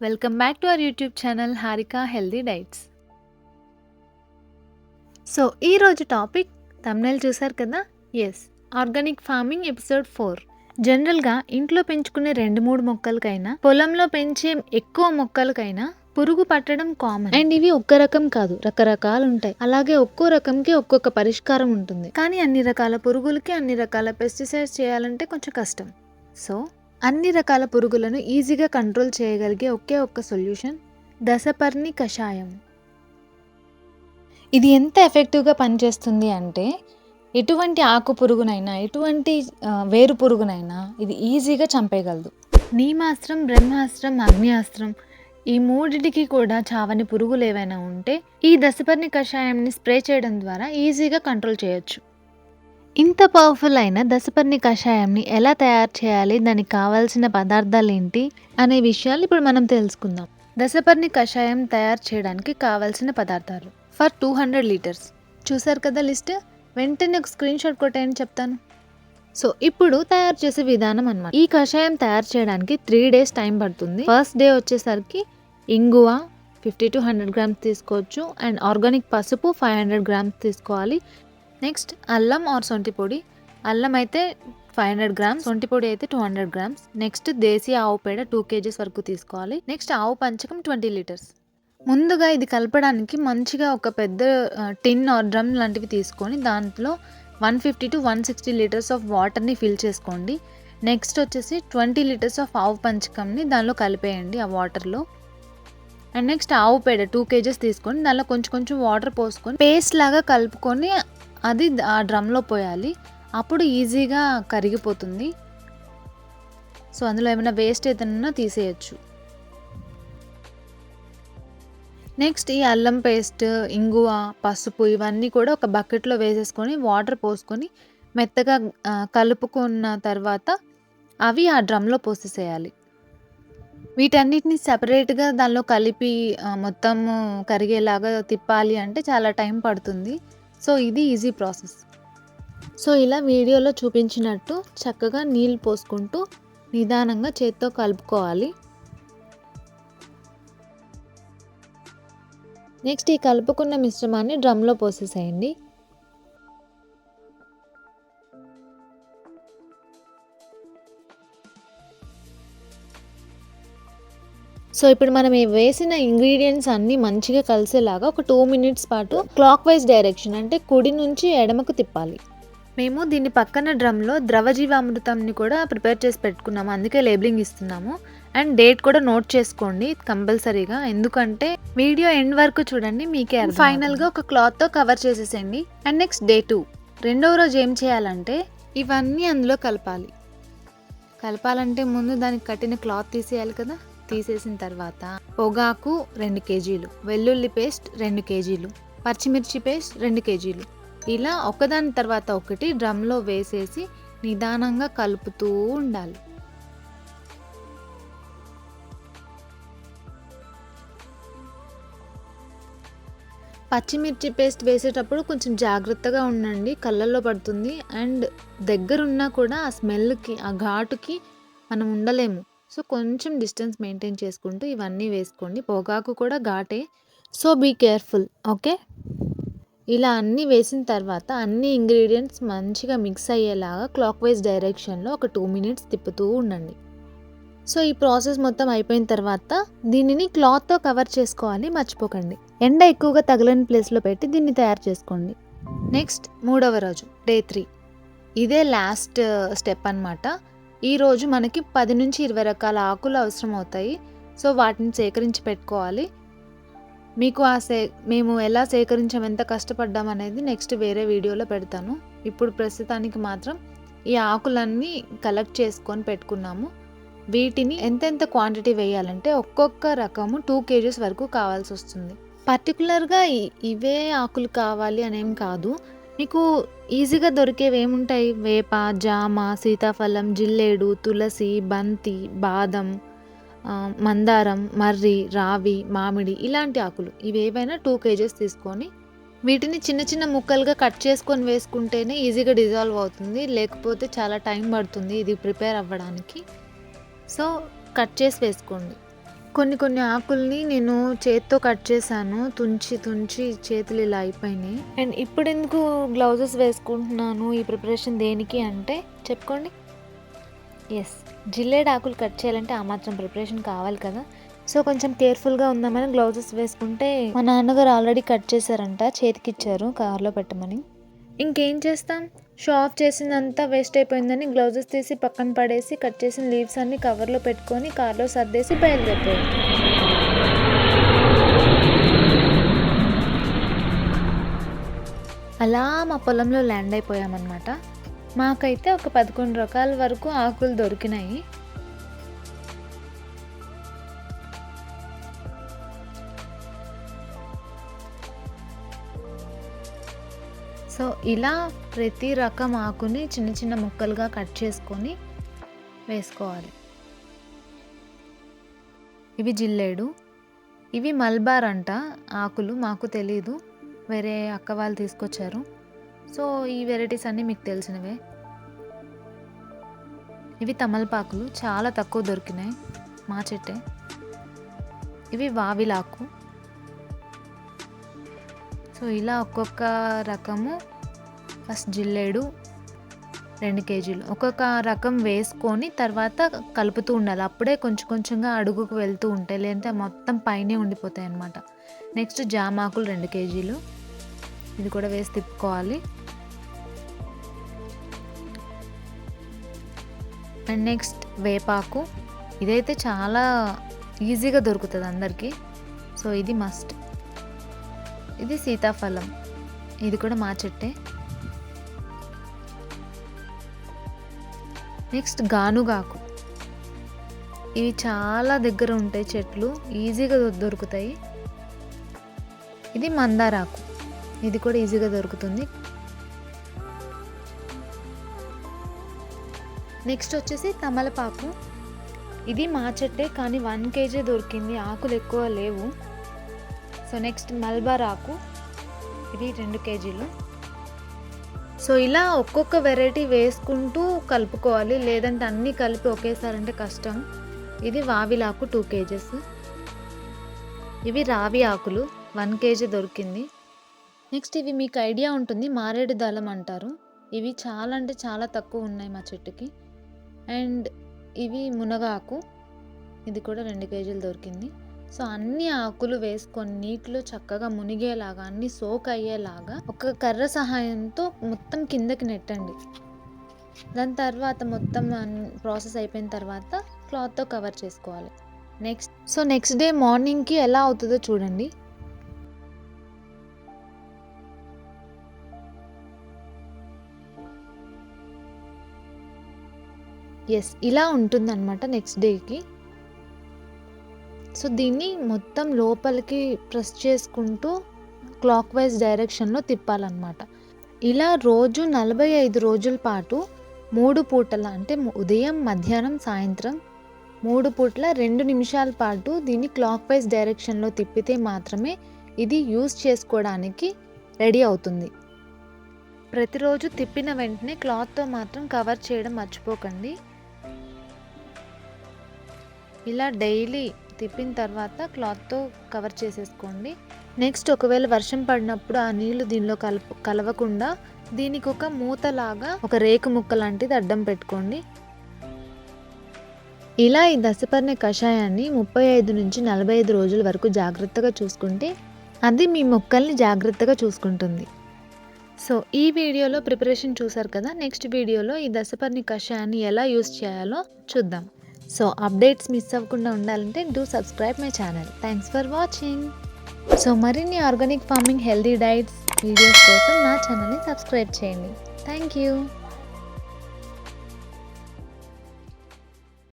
Welcome back to our YouTube channel Harika healthy diets so ఈరోజు topic తమిళ చూసారు కదా? Yes organic farming episode four జనరల్గా ఇంట్లో పెంచుకునే రెండు మూడు మొక్కలకైనా పొలంలో పెంచే ఎక్కువ మొక్కలకైనా పురుగు పట్టడం కామన్ అండ్ ఇవి ఒక్క రకం కాదు రకరకాలు ఉంటాయి అలాగే ఒక్కో రకంకి ఒక్కొక్క పరిష్కారం ఉంటుంది. కానీ అన్ని రకాల పురుగులకి అన్ని రకాల పెస్టిసైడ్స్ చేయాలంటే కొంచెం కష్టం. సో అన్ని రకాల పురుగులను ఈజీగా కంట్రోల్ చేయగలిగే ఒకే ఒక్క సొల్యూషన్ దశపర్ణి కషాయం. ఇది ఎంత ఎఫెక్టివ్గా పనిచేస్తుంది అంటే ఎటువంటి ఆకు పురుగునైనా ఎటువంటి వేరు పురుగునైనా ఇది ఈజీగా చంపేయగలదు. నీమాస్త్రం బ్రహ్మాస్త్రం అగ్నియాస్త్రం ఈ మూడిటికి కూడా చావని పురుగులు ఏవైనా ఉంటే ఈ దశపర్ణి కషాయంని స్ప్రే చేయడం ద్వారా ఈజీగా కంట్రోల్ చేయొచ్చు. ఇంత పవర్ఫుల్ అయిన దశపర్ణి కషాయంని ఎలా తయారు చేయాలి? దానికి కావాల్సిన పదార్థాలు ఏంటి అనే విషయాలు ఇప్పుడు మనం తెలుసుకుందాం. దశపర్ణి కషాయం తయారు చేయడానికి కావాల్సిన పదార్థాలు. For two hundred litres. చూసారు కదా లిస్ట్? వెంటనే ఒక స్క్రీన్ షాట్ కొట్టేయని చెప్తాను. సో ఇప్పుడు తయారు చేసే విధానం అన్నమాట. ఈ కషాయం తయారు చేయడానికి త్రీ డేస్ టైం పడుతుంది. ఫస్ట్ డే వచ్చేసరికి ఇంగువ ఫిఫ్టీ టు హండ్రెడ్ గ్రామ్స్ తీసుకోవచ్చు. అండ్ ఆర్గానిక్ పసుపు ఫైవ్ హండ్రెడ్ గ్రామ్స్ తీసుకోవాలి. నెక్స్ట్ అల్లం ఆర్ సొంటి పొడి? అల్లం అయితే ఫైవ్ హండ్రెడ్ గ్రామ్స్ సొంటి పొడి అయితే టూ హండ్రెడ్ గ్రామ్స్ నెక్స్ట్ దేశీ ఆవు పేడ టూ కేజీస్ వరకు తీసుకోవాలి. నెక్స్ట్ ఆవు పంచకం ట్వంటీ లీటర్స్ ముందుగా ఇది కలపడానికి మంచిగా ఒక పెద్ద టిన్ ఆర్ డ్రమ్ లాంటివి తీసుకొని దాంట్లో one fifty to one sixty litres of వాటర్ని ఫిల్ చేసుకోండి. నెక్స్ట్ వచ్చేసి ట్వంటీ లీటర్స్ ఆఫ్ ఆవు పంచకంని దానిలో కలిపేయండి ఆ వాటర్లో అండ్ నెక్స్ట్ ఆవు పేడ టూ కేజెస్ తీసుకొని దానిలో కొంచెం కొంచెం వాటర్ పోసుకొని పేస్ట్ లాగా కలుపుకొని అది ఆ డ్రమ్లో పోయాలి. అప్పుడు ఈజీగా కరిగిపోతుంది. సో అందులో ఏమైనా వేస్ట్ ఏదైనా తీసేయచ్చు. నెక్స్ట్ ఈ అల్లం పేస్ట్ ఇంగువ పసుపు ఇవన్నీ కూడా ఒక బకెట్లో వేసేసుకొని వాటర్ పోసుకొని మెత్తగా కలుపుకున్న తర్వాత అవి ఆ డ్రమ్లో పోసేసేయాలి. వీటన్నిటిని సపరేట్గా దానిలో కలిపి మొత్తం కరిగేలాగా తిప్పాలి అంటే చాలా టైం పడుతుంది. సో ఇది ఈజీ ప్రాసెస్. సో ఇలా వీడియోలో చూపించినట్టు చక్కగా నీళ్ళు పోసుకుంటూ నిదానంగా చేత్తో కలుపుకోవాలి. నెక్స్ట్ ఈ కలుపుకున్న మిశ్రమాన్ని డ్రమ్లో పోసేసేయండి. సో ఇప్పుడు మనం వేసిన ఇంగ్రీడియంట్స్ అన్నీ మంచిగా కలిసేలాగా ఒక టూ మినిట్స్ పాటు క్లాక్ వైజ్ డైరెక్షన్ అంటే కుడి నుంచి ఎడమకు తిప్పాలి. మేము దీని పక్కన డ్రమ్లో ద్రవజీవామృతంని కూడా ప్రిపేర్ చేసి పెట్టుకున్నాము. అందుకే లేబులింగ్ ఇస్తున్నాము. అండ్ డేట్ కూడా నోట్ చేసుకోండి కంపల్సరీగా. ఎందుకంటే వీడియో ఎండ్ వరకు చూడండి మీకే ఫైనల్గా ఒక క్లాత్తో కవర్ చేసేసేయండి. అండ్ నెక్స్ట్ డే టూ రెండవ రోజు ఏం చేయాలంటే ఇవన్నీ అందులో కలపాలి. కలపాలంటే ముందు దానికి కట్టిన క్లాత్ తీసేయాలి కదా? తీసేసిన తర్వాత పొగాకు రెండు కేజీలు వెల్లుల్లి పేస్ట్ రెండు కేజీలు పచ్చిమిర్చి పేస్ట్ రెండు కేజీలు. ఇలా ఒకదాని తర్వాత ఒకటి డ్రమ్లో వేసేసి నిదానంగా కలుపుతూ ఉండాలి. పచ్చిమిర్చి పేస్ట్ వేసేటప్పుడు కొంచెం జాగ్రత్తగా ఉండండి కళ్ళల్లో పడుతుంది. అండ్ దగ్గరున్నా కూడా ఆ స్మెల్కి ఆ ఘాటుకి మనం ఉండలేము. సో కొంచెం డిస్టెన్స్ మెయింటైన్ చేసుకుంటూ ఇవన్నీ వేసుకోండి. పొగాకు కూడా ఘాటే. So be careful okay? ఇలా అన్నీ వేసిన తర్వాత అన్ని ఇంగ్రీడియంట్స్ మంచిగా మిక్స్ అయ్యేలాగా క్లాక్ వైజ్ డైరెక్షన్లో ఒక టూ మినిట్స్ తిప్పుతూ ఉండండి. సో ఈ ప్రాసెస్ మొత్తం అయిపోయిన తర్వాత దీనిని క్లాత్తో కవర్ చేసుకోవాలి మర్చిపోకండి. ఎండ ఎక్కువగా తగలని ప్లేస్లో పెట్టి దీన్ని తయారు చేసుకోండి. నెక్స్ట్ మూడవ రోజు డే త్రీ. ఇదే లాస్ట్ స్టెప్ అన్నమాట. ఈరోజు మనకి పది నుంచి ఇరవై రకాల ఆకులు అవసరం అవుతాయి సో వాటిని సేకరించి పెట్టుకోవాలి. మీకు ఆ సే మేము ఎలా సేకరించాం ఎంత కష్టపడ్డాం అనేది నెక్స్ట్ వేరే వీడియోలో పెడతాను. ఇప్పుడు ప్రస్తుతానికి మాత్రం ఈ ఆకులన్నీ కలెక్ట్ చేసుకొని పెట్టుకున్నాము. వీటిని ఎంతెంత క్వాంటిటీ వేయాలంటే ఒక్కొక్క రకము టూ కేజీస్ వరకు కావాల్సి వస్తుంది. పర్టికులర్గా ఇవే ఆకులు కావాలి అనేం కాదు. మీకు ఈజీగా దొరికేవి ఏముంటాయి? వేప జామ సీతాఫలం జిల్లేడు తులసి బంతి బాదం మందారం మర్రి రావి మామిడి ఇలాంటి ఆకులు. ఇవి ఏవైనా టూ కేజెస్ తీసుకొని వీటిని చిన్న చిన్న ముక్కలుగా కట్ చేసుకొని వేసుకుంటేనే ఈజీగా డిజాల్వ్ అవుతుంది. లేకపోతే చాలా టైం పడుతుంది ఇది ప్రిపేర్ అవ్వడానికి. సో కట్ చేసి వేసుకోండి. కొన్ని కొన్ని ఆకుల్ని నేను చేత్తో కట్ చేశాను. తుంచి తుంచి చేతులు ఇలా అయిపోయినాయి. అండ్ ఇప్పుడు ఎందుకు గ్లౌజెస్ వేసుకుంటున్నాను? ఈ ప్రిపరేషన్ దేనికి అంటే చెప్పుకోండి. ఎస్ జిల్లేడ్ ఆకులు కట్ చేయాలంటే ఆ మాత్రం ప్రిపరేషన్ కావాలి కదా. సో కొంచెం కేర్ఫుల్గా ఉందామని గ్లౌజెస్ వేసుకుంటే మా నాన్నగారు ఆల్రెడీ కట్ చేశారంట చేతికి ఇచ్చారు కార్లో పెట్టమని. ఇంకేం చేస్తాం? షో ఆఫ్ చేసిందంతా వేస్ట్ అయిపోయిందని గ్లౌజెస్ తీసి పక్కన పడేసి కట్ చేసిన లీవ్స్ అన్ని కవర్లో పెట్టుకొని కార్లో సర్దేసి బయలుదేరిపోయింది అలా మా పొలంలో ల్యాండ్ అయిపోయామన్నమాట. మాకైతే ఒక పదకొండు రకాల వరకు ఆకులు దొరికినాయి. సో ఇలా ప్రతి రకం ఆకుని చిన్న చిన్న ముక్కలుగా కట్ చేసుకొని వేసుకోవాలి. ఇవి జిల్లేడు. ఇవి మల్బార్ అంట ఆకులు మాకు తెలీదు. వేరే అక్క వాళ్ళు తీసుకొచ్చారు. సో ఈ వెరైటీస్ అన్నీ మీకు తెలిసినవే. ఇవి తమలపాకులు చాలా తక్కువ దొరికినాయి మా చెట్టే. ఇవి వావిలాకు. సో ఇలా ఒక్కొక్క రకము. ఫస్ట్ జిల్లేడు రెండు కేజీలు. ఒక్కొక్క రకం వేసుకొని తర్వాత కలుపుతూ ఉండాలి. అప్పుడే కొంచెం కొంచెంగా అడుగుకు వెళ్తూ ఉంటాయి. లేదంటే మొత్తం పైనే ఉండిపోతాయి అన్నమాట. నెక్స్ట్ జామాకులు రెండు కేజీలు. ఇది కూడా వేసి తిప్పుకోవాలి. అండ్ నెక్స్ట్ వేపాకు. ఇదైతే చాలా ఈజీగా దొరుకుతుంది అందరికీ. సో ఇది మస్ట్. ఇది సీతాఫలం. ఇది కూడా మా చెట్టే. నెక్స్ట్ గానుగాకు. ఇవి చాలా దగ్గర ఉంటాయి చెట్లు ఈజీగా దొరుకుతాయి. ఇది మందారాకు. ఇది కూడా ఈజీగా దొరుకుతుంది. నెక్స్ట్ వచ్చేసి తమలపాకు. ఇది మా చెట్టే కానీ వన్ కేజీ దొరికింది. ఆకులు ఎక్కువ లేవు. సో నెక్స్ట్ మల్బార్ ఆకు ఇది రెండు కేజీలు. సో ఇలా ఒక్కొక్క వెరైటీ వేసుకుంటూ కలుపుకోవాలి. లేదంటే అన్నీ కలిపి ఒకేసారి అంటే కష్టం. ఇది వావిలాకు టూ కేజెస్. ఇవి రావి ఆకులు. వన్ కేజీ దొరికింది. నెక్స్ట్ ఇవి మీకు ఐడియా ఉంటుంది. మారేడు దళం అంటారు. ఇవి చాలా అంటే చాలా తక్కువ ఉన్నాయి మా చెట్టుకి. అండ్ ఇవి మునగాకు. ఇది కూడా రెండు కేజీలు దొరికింది. సో అన్ని ఆకులు వేసుకొని నీటిలో చక్కగా మునిగేలాగా అన్ని సోక్ అయ్యేలాగా ఒక కర్ర సహాయంతో మొత్తం కిందకి నెట్టండి. దాని తర్వాత మొత్తం ప్రాసెస్ అయిపోయిన తర్వాత క్లాత్తో కవర్ చేసుకోవాలి. నెక్స్ట్ సో నెక్స్ట్ డే మార్నింగ్కి ఎలా అవుతుందో చూడండి. ఎస్ ఇలా ఉంటుందన్నమాట నెక్స్ట్ డేకి. సో దీన్ని మొత్తం లోపలికి ప్రెస్ చేసుకుంటూ క్లాక్ వైజ్ డైరెక్షన్లో తిప్పాలన్నమాట. ఇలా రోజు నలభై ఐదు రోజుల పాటు మూడు పూటల అంటే ఉదయం మధ్యాహ్నం సాయంత్రం మూడు పూట్ల రెండు నిమిషాల పాటు దీన్ని క్లాక్ వైజ్ డైరెక్షన్లో తిప్పితే మాత్రమే ఇది యూజ్ చేసుకోవడానికి రెడీ అవుతుంది. ప్రతిరోజు తిప్పిన వెంటనే క్లాత్తో మాత్రం కవర్ చేయడం మర్చిపోకండి. ఇలా డైలీ తిప్పిన తర్వాత క్లాత్తో కవర్ చేసేసుకోండి. నెక్స్ట్ ఒకవేళ వర్షం పడినప్పుడు ఆ నీళ్ళు దీనిలో కలప కలవకుండా దీనికి ఒక మూతలాగా ఒక రేకు ముక్క లాంటిది అడ్డం పెట్టుకోండి. ఇలా ఈ దశపర్ణ కషాయాన్ని ముప్పై ఐదు నుంచి నలభై ఐదు రోజుల వరకు జాగ్రత్తగా చూసుకుంటే అది మీ మొక్కల్ని జాగ్రత్తగా చూసుకుంటుంది. సో ఈ వీడియోలో ప్రిపరేషన్ చూసారు కదా నెక్స్ట్ వీడియోలో ఈ దశపర్ణి కషాయాన్ని ఎలా యూస్ చేయాలో చూద్దాం. సో అప్డేట్స్ మిస్ అవ్వకుండా ఉండాలంటే do subscribe my channel thanks for watching so మరిన్ని organic farming healthy diets videos కోసం నా ఛానల్ని సబ్స్క్రైబ్ చేయండి. Thank you